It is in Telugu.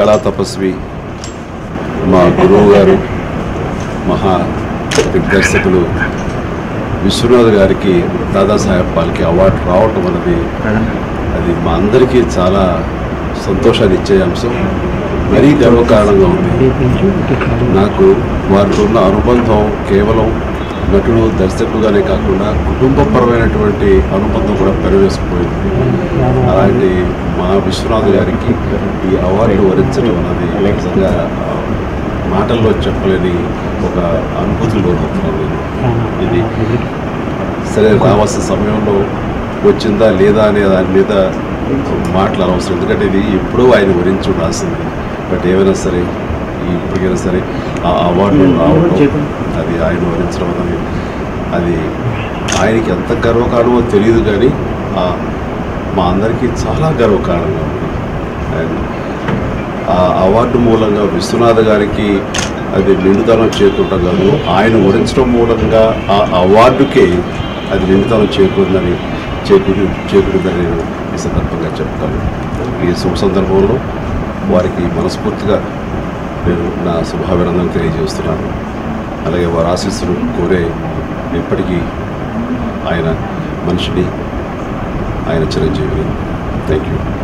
కళా తపస్వి మా గురువు గారు మహా దిగ్దర్శకులు విశ్వనాథ్ గారికి దాదాసాహెబ్ పాల్కి అవార్డు రావటం అనేది అది మా అందరికీ చాలా సంతోషాన్ని ఇచ్చే అంశం. మరీ గర్వకారణంగా ఉంది. నాకు వారితో ఉన్న అనుబంధం కేవలం నటుడు దర్శకుడుగానే కాకుండా కుటుంబపరమైనటువంటి అనుబంధం కూడా పెరవేసుకుపోయింది. అలాంటి మా విశ్వనాథ్ గారికి ఈ అవార్డు వరించడం అనేది నిజంగా మాటల్లో చెప్పలేని ఒక అనుభూతిలో లోనవుతున్నాను నేను ఇది సరే రావాల్సిన సమయంలో వచ్చిందా లేదా అనే దాని మీద మాటలు ఎందుకంటే ఇది ఎప్పుడూ ఆయన గురించి ఉండాల్సింది బట్ ఏమైనా సరే ఇప్పటికైనా సరే ఆ అవార్డు రావడం అది ఆయన వరించడం అనేది అది ఆయనకి ఎంత గర్వకారణమో తెలియదు కానీ మా అందరికీ చాలా గర్వకారణంగా ఉంది. అండ్ ఆ అవార్డు మూలంగా విశ్వనాథ్ గారికి అది నిండుదనం చేకూరటం కాదు ఆయన వరించడం మూలంగా ఆ అవార్డుకే అది నిండుదనం చేకూరిందని చేకూరి చేకూరిందని నేను ఈ సందర్భంగా చెప్తాను. ఈ శుభ సందర్భంలో వారికి మనస్ఫూర్తిగా నేను నా శుభాభినందనలు తెలియజేస్తున్నాను. అలాగే వారి ఆశీస్సులు కోరే ఎప్పటికీ ఆయన మనిషిని ఆయన చిరంజీవిని. Thank you